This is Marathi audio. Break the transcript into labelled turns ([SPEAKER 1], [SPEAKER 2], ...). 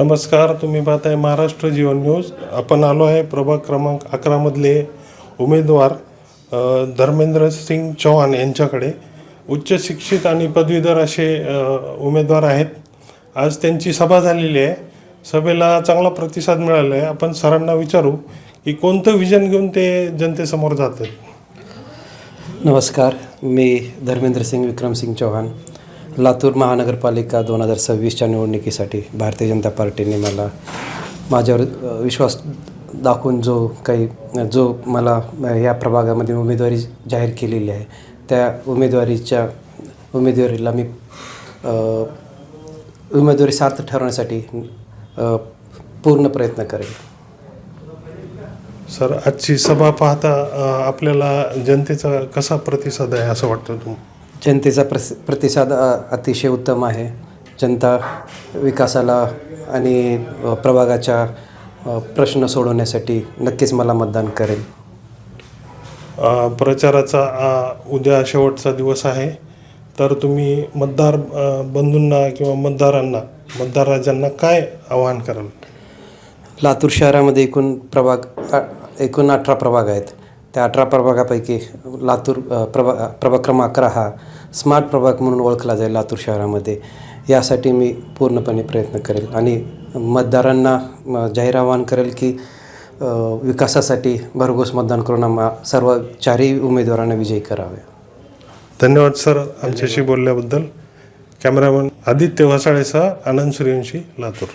[SPEAKER 1] नमस्कार तुम्ही पाहताय महाराष्ट्र जीवन न्यूज. आपण आलो आहे प्रभाग क्रमांक अकरामधले उमेदवार धर्मेंद्र सिंग चौहान यांच्याकडे. उच्च शिक्षित आणि पदवीधर असे उमेदवार आहेत. आज त्यांची सभा झालेली आहे. सभेला चांगला प्रतिसाद मिळाला आहे. आपण सरांना विचारू की कोणतं विजन घेऊन ते जनतेसमोर जातात?
[SPEAKER 2] नमस्कार मी धर्मेंद्र सिंग विक्रमसिंग चौहान. लातूर महानगरपालिका दोन हजार सव्वीसच्या निवडणुकीसाठी भारतीय जनता पार्टीने मला माझ्यावर विश्वास दाखवून जो काही जो मला या प्रभागामध्ये उमेदवारी जाहीर केलेली आहे त्या उमेदवारीच्या उमेदवारीला मी उमेदवारी सार्थ ठरवण्यासाठी पूर्ण प्रयत्न करेल
[SPEAKER 1] सर आजची सभा पाहता आपल्याला जनतेचा कसा प्रतिसाद आहे असं वाटतं तुम्हाला?
[SPEAKER 2] जनतेचा प्रस प्रतिसाद अतिशय उत्तम आहे. जनता विकासाला आणि प्रभागाच्या प्रश्न सोडवण्यासाठी नक्कीच मला मतदान करेल.
[SPEAKER 1] प्रचाराचा उद्या शेवटचा दिवस आहे. तर तुम्ही मतदार बंधूंना किंवा मतदारांना मतदार राजांना काय आवाहन कराल?
[SPEAKER 2] लातूर शहरामध्ये एकूण प्रभाग एकूण अठरा प्रभाग आहेत. त्या अठरा प्रभागापैकी लातूर प्रभा प्रभाग क्रमांक अकरा हा स्मार्ट प्रभाग म्हणून ओळखला जाईल लातूर शहरामध्ये. यासाठी मी पूर्णपणे प्रयत्न करेल आणि मतदारांना जाहीर आवाहन करेल की विकासासाठी भरघोस मतदान करून आम्हा सर्व चारही उमेदवारांना विजयी करावे.
[SPEAKER 1] धन्यवाद सर आमच्याशी बोलल्याबद्दल. कॅमेरामन आदित्य वसाळेसह आनंद सूर्यवंशी लातूर.